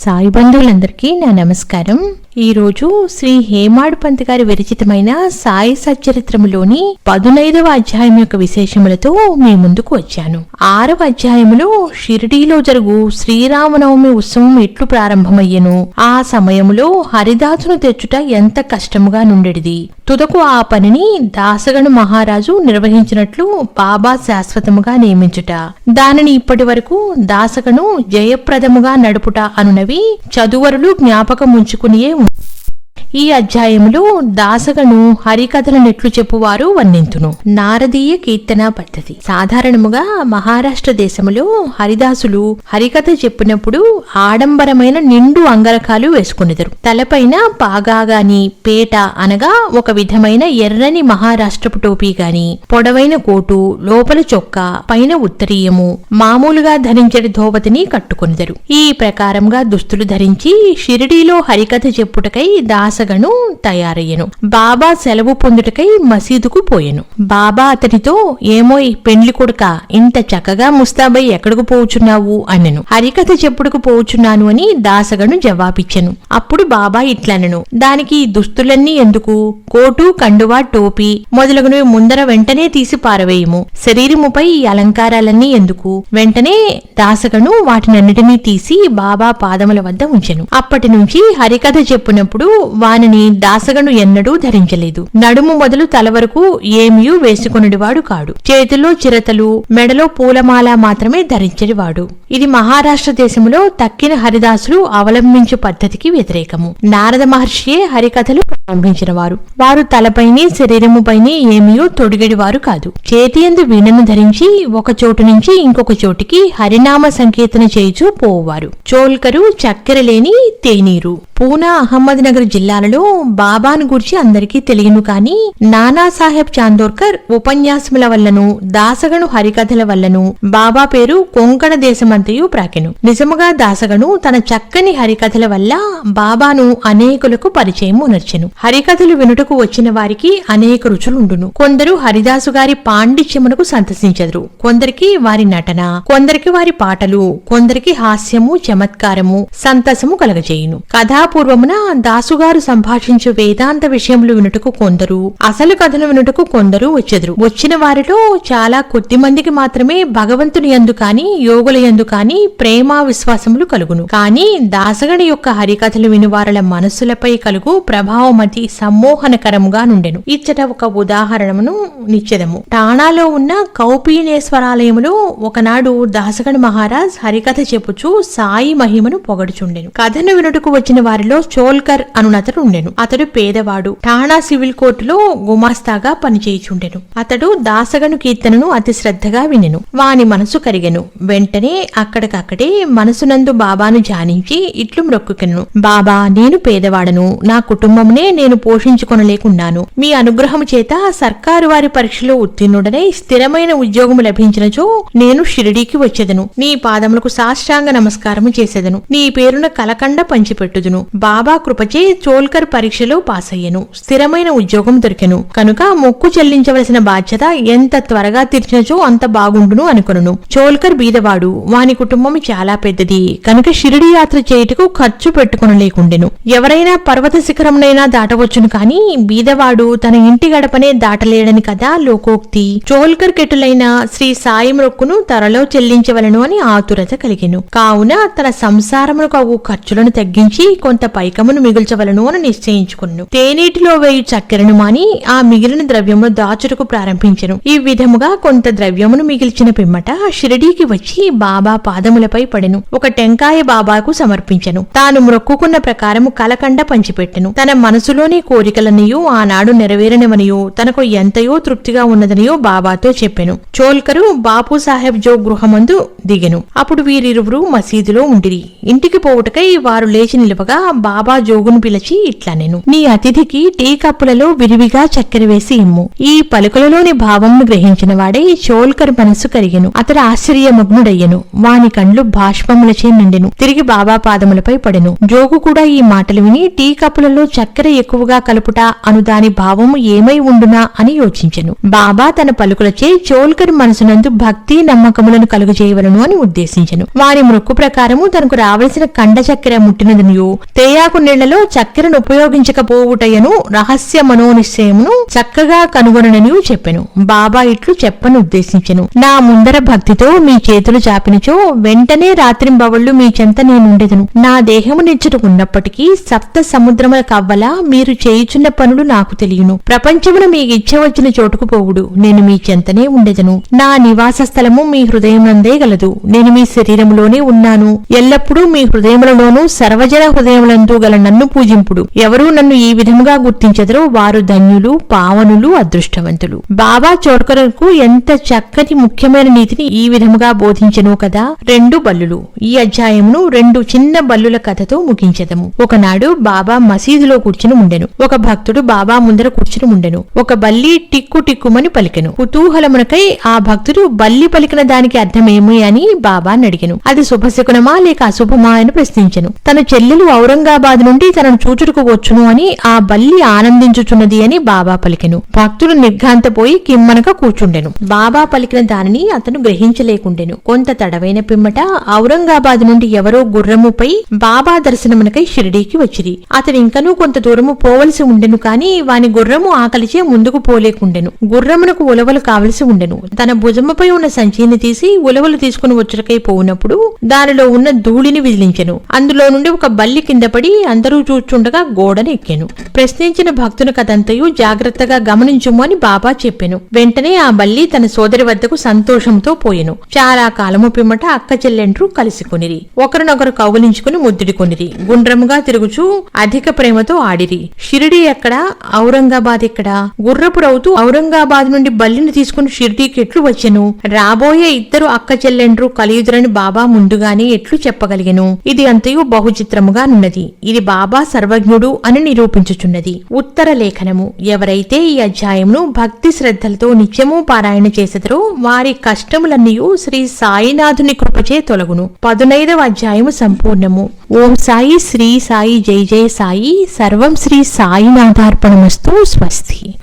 సాయి బంధువులందరికీ నా నమస్కారం. ఈరోజు శ్రీ హేమాడ్ పంత్ గారి విరచితమైన సాయి సచ్చరిత్రములోని పదునైదవ అధ్యాయం యొక్క విశేషములతో మీ ముందుకు వచ్చాను. ఆరవ అధ్యాయములో షిరిడీలో జరుగు శ్రీరామనవమి ఉత్సవం ఎట్లు ప్రారంభమయ్యను? ఆ సమయంలో హరిదాసును తెచ్చుట ఎంత కష్టముగా నుండెడిది? తుదకు ఆ పనిని దాసగను మహారాజు నిర్వహించినట్లు బాబా శాశ్వతముగా నియమించుట. దానిని ఇప్పటి వరకు దాసగను జయప్రదముగా నడుపుట అనునవి చదువరులు జ్ఞాపకముంచుకునియే ఉం- ఈ అధ్యాయములో దాసగను హరికథలనెట్లు చెప్పువారు వర్ణింతును నారదీయ కీర్తన పద్ధతి. సాధారణముగా మహారాష్ట్ర దేశములో హరిదాసులు హరికథ చెప్పినప్పుడు ఆడంబరమైన నిండు అంగరకాలు వేసుకునేదరు. తలపైన పాగా గాని పేట అనగా ఒక విధమైన ఎర్రని మహారాష్ట్రపు టోపీ గాని పొడవైన కోటు లోపల చొక్కా పైన ఉత్తరీయము మామూలుగా ధరించే ధోవతిని కట్టుకొనిదరు. ఈ ప్రకారంగా దుస్తులు ధరించి షిరిడీలో హరికథ చెప్పుటకై దాస దాసగను తయారయ్యను. బాబా సెలవు పొందుటకై మసీదుకు పోయెను. బాబా అతనితో ఏమోయ్ పెండ్లి కొడుక ఇంత చక్కగా ముస్తాబై ఎక్కడికి పోవుచున్నావు? అనెను. హరికథ చెప్పుడుకు పోవుచున్నాను అని దాసగను జవాబిచ్చెను. అప్పుడు బాబా ఇట్లనెను. దానికి దుస్తులన్నీ ఎందుకు? కోటు కండువా టోపీ మొదలగునవి ముందర వెంటనే తీసి పారవేయము. శరీరముపై ఈ అలంకారాలన్నీ ఎందుకు వెంటనే దాసగను వాటినన్నిటినీ తీసి బాబా పాదముల వద్ద ఉంచెను. అప్పటి నుంచి హరికథ చెప్పునప్పుడు వానిని దాసగను ఎన్నడూ ధరించలేదు. నడుము మొదలు తల వరకు ఏమియూ వేసుకొనివాడు కాడు. చేతిలో చిరతలు మెడలో పూలమాల మాత్రమే ధరించేవాడు. ఇది మహారాష్ట్ర దేశంలో తక్కిన హరిదాసులు అవలంబించు పద్ధతికి వ్యతిరేకము. నారద మహర్షియే హరికథలు ప్రారంభించిన వారు. వారు తలపైని శరీరముపైని ఏమియో తొడిగడివారు కాదు. చేతి ఎందు వీణను ధరించి ఒక చోటు నుంచి ఇంకొక చోటికి హరినామ సంకీర్తన చేయుచూ పోవారు చోల్కరు చక్కెర లేని తేనీరు. పూనా అహ్మద్నగర్ జిల్లాలలో బాబాను గురించి అందరికీ తెలియను కాని నానాసాహెబ్ చాందోర్కర్ ఉపన్యాసముల వల్లను దాసగను హరికథల వల్లను బాబా పేరు కొంకణ కాంతియు ప్రాకెను. నిజముగా దాసగను తన చక్కని హరికథల వల్ల బాబాను అనేకులకు పరిచయం ఉనర్చెను. హరికథలు వినుటకు వచ్చిన వారికి అనేక రుచులుండును. కొందరు హరిదాసు గారి పాండిత్యమునకు సంతసించెదరు. కొందరికి వారి నటన కొందరికి వారి పాటలు కొందరికి హాస్యము చమత్కారము సంతసము కలగజేయును. కథాపూర్వమున దాసుగారు సంభాషించు వేదాంత విషయములు వినుటకు కొందరు అసలు కథను వినుటకు కొందరు వచ్చెదరు. వచ్చిన వారిలో చాలా కొద్ది మందికి మాత్రమే భగవంతుని యందు కాని యోగుల యందు కాని ప్రేమ విశ్వాసములు కలుగును. కాని దాసగని యొక్క హరికథలు వినువారల మనస్సులపై కలుగు ప్రభావం అతి సమ్మోహనకరముగా నుండెను. ఇచ్చట ఒక ఉదాహరణమును నిచ్చెదము. టాణాలో ఉన్న కౌపీనేశ్వరాలయములో ఒకనాడు దాసగణ మహారాజ్ హరికథ చెప్పుచు సాయి మహిమను పొగడుచుండెను. కథను వినుటకు వచ్చిన వారిలో చోల్కర్ అనునతడు ఉండెను. అతడు పేదవాడు. ఠాణా సివిల్ కోర్టులో గుమాస్తాగా పనిచేయుచుండెను. అతడు దాసగను కీర్తనను అతి శ్రద్ధగా వినెను. వాని మనసు కరిగెను. వెంటనే అక్కడికక్కడే మనసునందు బాబాను ధ్యానించి ఇట్లు మ్రొక్కుకెను. బాబా నేను పేదవాడను. నా కుటుంబమునే నేను పోషించుకొనలేకున్నాను. మీ అనుగ్రహము చేత సర్కారు వారి పరీక్షలో ఉత్తీర్ణుడనై స్థిరమైన ఉద్యోగం లభించినచో నేను షిరిడీకి వచ్చేదను. నీ పాదములకు సాష్టాంగ నమస్కారం చేసేదను. నీ పేరున కలకండ పంచిపెట్టుదును. బాబా కృపచే చోల్కర్ పరీక్షలో పాస్ అయ్యెను స్థిరమైన ఉద్యోగం దొరికెను. కనుక మొక్కు చెల్లించవలసిన బాధ్యత ఎంత త్వరగా తీర్చినచో అంత బాగుండును అనుకును చోల్కర్ బీదవాడు. వాని కుటుంబం చాలా పెద్దది. కనుక షిరిడి యాత్ర చేయుటకు ఖర్చు పెట్టుకునలేకుండెను. ఎవరైనా పర్వత శిఖరంనైనా దాటవచ్చును కాని బీదవాడు తన ఇంటి గడపనే దాటలేడని కదా లోకోక్తి. చోల్కర్ కెటులైన శ్రీ సాయి మొక్కును త్వరలో చెల్లించవలను అని ఆతురత కలిగెను. కావున తన సంసారమునకు అవు ఖర్చులను తగ్గించి కొంత పైకమును మిగుల్చవలను అని నిశ్చయించుకును తేనీటిలో వేయి చక్కెరను మాని ఆ మిగిలిన ద్రవ్యమును దాచుటకు ప్రారంభించెను. ఈ విధముగా కొంత ద్రవ్యమును మిగిల్చిన పిమ్మట షిరిడీకి వచ్చి బాబా పాదములపై పడెను. ఒక టెంకాయ బాబాకు సమర్పించెను. తాను మ్రొక్కుకున్న ప్రకారము కలకండ పంచిపెట్టెను. తన మనసులోని కోరికలనియో ఆనాడు నెరవేరనివనియో తనకు ఎంతయో తృప్తిగా ఉన్నదనియో బాబాతో చెప్పెను. చోల్కరు బాపు సాహెబ్ జో గృహమందు దిగెను. అప్పుడు వీరిరువురు మసీదులో ఉండిరి. ఇంటికి పోవుటకై వారు లేచి నిలవగా బాబా జోగును పిలిచి ఇట్లా నేను నీ అతిథికి టీ కప్పులలో విరివిగా చక్కెర వేసి ఇమ్ము. ఈ పలుకులలోని భావంను గ్రహించిన వాడే చోల్కర్ మనస్సు కరిగెను. అతడు ఆశ్చర్యమగ్నుడయ్యను. వాని కండ్లు బాష్పములచే నిండెను. తిరిగి బాబా పాదములపై పడెను. జోగు కూడా ఈ మాటలు విని టీ కప్పులలో చక్కెర ఎక్కువగా కలుపుట అను దాని భావము ఏమై ఉండునా అని యోచించెను. బాబా తన పలుకులచే చోల్కర్ మనసునందు భక్తి నమ్మకములను కలుగజేయవలను అని ఉద్దేశించెను. వారి మృక్కు ప్రకారము తనకు రావలసిన కండ చక్కెర ముట్టినదనియు తేయాకు నీళ్ళలో చక్కెరను ఉపయోగించకపోవుటయను రహస్య మనోనిశ్చయమును చక్కగా కనుగొనననియు చెప్పెను. బాబా ఇట్లు చెప్పను ఉద్దేశించెను నా ముందర భక్తితో మీ చేతులు చాపినచో వెంటనే రాత్రింబవళ్ళు మీ చెంత నేనుండెదను. నా దేహము నిచ్చుట ఉన్నప్పటికీ సప్త సముద్రముల కవ్వల మీరు చేయుచున్న పనులు నాకు తెలియను. ప్రపంచమున మీ ఇచ్చ వచ్చిన చోటుకు పోవుడు. నేను మీ చెంతనే ఉండెదను. నా నివాస స్థలము మీ హృదయమునందే గలదు. నేను మీ శరీరములోనే ఉన్నాను. ఎల్లప్పుడూ మీ హృదయములలోనూ సర్వజన హృదయములందు గల నన్ను పూజింపుడు. ఎవరూ నన్ను ఈ విధముగా గుర్తించదరో వారు ధన్యులు పావనులు అదృష్టవంతులు. బాబా చోడ్కరకు ఎంత చక్కటి ముఖ్యమైన నీతిని ఈ విధముగా బోధించను కదా. రెండు బల్లులు. ఈ అధ్యాయమును రెండు చిన్న బల్లుల కథతో ముగించదము. ఒకనాడు బాబా మసీదులో కూర్చుని ఉండెను. ఒక భక్తుడు బాబా ముందర కూర్చుని ఉండెను. ఒక బల్లి టిక్కు టిక్కుమని పలికెను. కుతూహలమునకై ఆ భక్తుడు బల్లి పలికిన దానికి అర్థమేమి అని బాబా అడిగెను అది శుభశకునమా లేక అశుభమా అని ప్రశ్నించెను. తన చెల్లెలు ఔరంగాబాద్ నుండి తనను చూచుటకు వచ్చును అని ఆ బల్లి ఆనందించుచున్నది అని బాబా పలికెను. భక్తుడు నిర్ఘాంతపోయి కిమ్మనక కూర్చుండెను. బాబా పలికిన దానిని అతను గ్రహించలేకుండెను. కొంత తడవైన పిమ్మట ఔరంగాబాద్ నుండి ఎవరో గుర్రముపై బాబా దర్శనమునకై షిరిడీకి వచ్చిరి. అతడు ఇంకనూ కొంత దూరము పోవలసి ఉండెను కాని వాని గుర్రము ఆకలిచే ముందుకు పోలేకుండెను. గుర్రమునకు ఉలవలు కావలసి ఉండెను. తన భుజముపై ఉన్న సంచిని తీసి ఉలవలు తీసుకుని వచ్చుటకై పోవునప్పుడు దానిలో ఉన్న ధూళిని విదిలించెను. అందులో నుండి ఒక బల్లి కింద పడి అందరూ చూచుండగా గోడను ఎక్కెను. ప్రశ్నించిన భక్తుని కథంతయు జాగ్రత్తగా గమనించుము అని బాబా చెప్పెను. వెంటనే ఆ బల్లి తన సోదరి వద్దకు సంతోషంతో పోయెను. చాలా కాలము పిమ్మట అక్క చెల్లెండ్రు కలిసికొనిరి. ఒకరినొకరు కౌగులించుకుని ముద్దుడికొనిరి. గుండ్రముగా తిరుగుచూ అధిక ప్రేమతో ఆడిరి. షిరిడి ఎక్కడ? ఔరంగాబాద్ ఎక్కడ? గుర్రపు రౌతు ఔరంగాబాద్ నుండి బల్లిని తీసుకుని షిరిడీకి ఎట్లు వచ్చెను. రాబోయే ఇద్దరు అక్క చెల్లెండ్రు కలియుదురని బాబా ముందుగానే ఎట్లు చెప్పగలిగెను. ఇది అంతయు బహుచిత్రముగా నున్నది. ఇది బాబా సర్వజ్ఞుడు అని నిరూపించుచున్నది. ఉత్తర లేఖనము. ఎవరైతే ఈ అధ్యాయమును భక్తి శ్రద్ధలతో నిత్యము పారాయణ చేసెదరో వారి కష్టములన్నీయు శ్రీ సాయినాథుని కృపచే తొలగును. పదునైదవ అధ్యాయము సంపూర్ణము. ఓం సాయి శ్రీ సాయి జై జయ సాయి. సర్వం శ్రీ సాయినాథార్పణమస్తు స్వస్తి.